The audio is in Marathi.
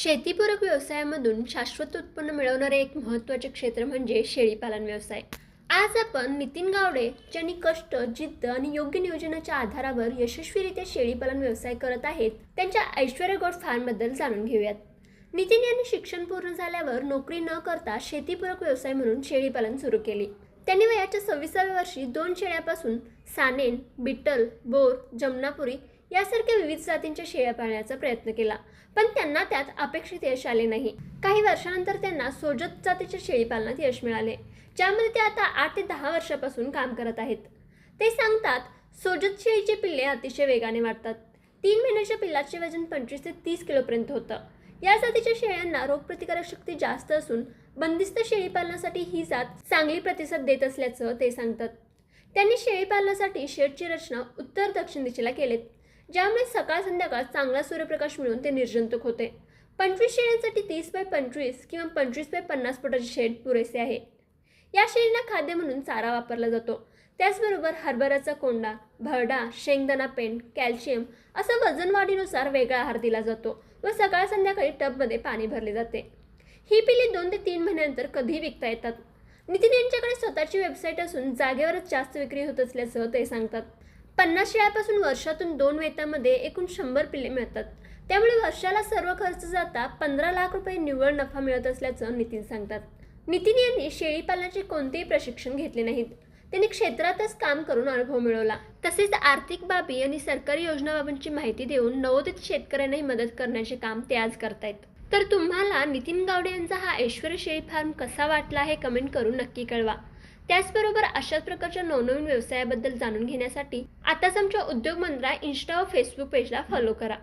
शेतीपूरक व्यवसायामधून शाश्वत उत्पन्न मिळवणारे एक महत्त्वाचे क्षेत्र म्हणजे शेळीपालन व्यवसाय. आज आपण नितीन गावडे ज्यांनी कष्ट जिद्द आणि योग्य नियोजनाच्या आधारावर यशस्वीरित्या शेळीपालन व्यवसाय करत आहेत त्यांच्या ऐश्वर्या गोड फार्मबद्दल जाणून घेऊयात. नितीन यांनी शिक्षण पूर्ण झाल्यावर नोकरी न करता शेतीपूरक व्यवसाय म्हणून शेळीपालन सुरू केले. त्यांनी वयाच्या सव्वीसाव्या वर्षी दोन शेळ्यापासून सानेन बिट्टल बोर जमनापुरी यासारख्या विविध जातींच्या शेळ्या पाळण्याचा प्रयत्न केला. पण त्यांना त्यात अपेक्षित यश आले नाही. काही वर्षानंतर त्यांना सोजत जातीच्या शेळीपालनात यश मिळाले ज्यामध्ये ते आता आठ ते दहा वर्षापासून काम करत आहेत. ते सांगतात सोजत शेळीचे पिल्ले अतिशय वेगाने वाढतात. तीन महिन्याच्या पिल्लाचे वजन पंचवीस ते तीस किलोपर्यंत होतं. या जातीच्या शेळ्यांना रोगप्रतिकारक शक्ती जास्त असून बंदिस्त शेळी पालनासाठी ही जात चांगली प्रतिसाद देत असल्याचं ते सांगतात. त्यांनी शेळी पालनासाठी शेडची रचना उत्तर दक्षिण दिशेला केलेत. ज्यामुळे सकाळ संध्याकाळ चांगला सूर्यप्रकाश मिळून ते निर्जंतुक होते. पंचवीस शेळ्यांसाठी तीस बाय पंचवीस किंवा पंचवीस बाय पन्नास फुटाचे शेड पुरेसे आहे. या शेळींना खाद्य म्हणून चारा वापरला जातो. त्याचबरोबर हरभऱ्याचा कोंडा भरडा शेंगदाणा पेंड कॅल्शियम असं वजन वाढीनुसार वेगळा आहार दिला जातो व सकाळ संध्याकाळी टबमध्ये पाणी भरले जाते. ही पिली दोन ते तीन महिन्यानंतर कधीही विकता येतात. नितीन यांच्याकडे स्वतःची वेबसाईट असून जागेवरच जास्त विक्री होत असल्याचं ते सांगतात. पन्नास शेळ्यापासून वर्षातून दोन वेतामध्ये एकूण शंभर पिल्ले मिळतात. त्यामुळे वर्षाला सर्व खर्च जाता पंधरा लाख रुपये निव्वळ नफा मिळत असल्याचं नितीन सांगतात. नितीन यांनी शेळीपालनाचे कोणतेही प्रशिक्षण घेतले नाहीत. त्यांनी क्षेत्रातच काम करून अनुभव मिळवला. तसेच आर्थिक बाबी आणि सरकारी योजनाबाबतची माहिती देऊन नवोदित शेतकऱ्यांनाही मदत करण्याचे काम ते आज करतायत. तर तुम्हाला नितीन गावडे यांचा हा ऐश्वर्य शेळी फार्म कसा वाटला हे कमेंट करून नक्की कळवा. त्याचबरोबर अशाच प्रकारच्या नवनवीन व्यवसायाबद्दल जाणून घेण्यासाठी आताच आमच्या उद्योग मंत्रा इन्स्टा व फेसबुक पेजला फॉलो करा.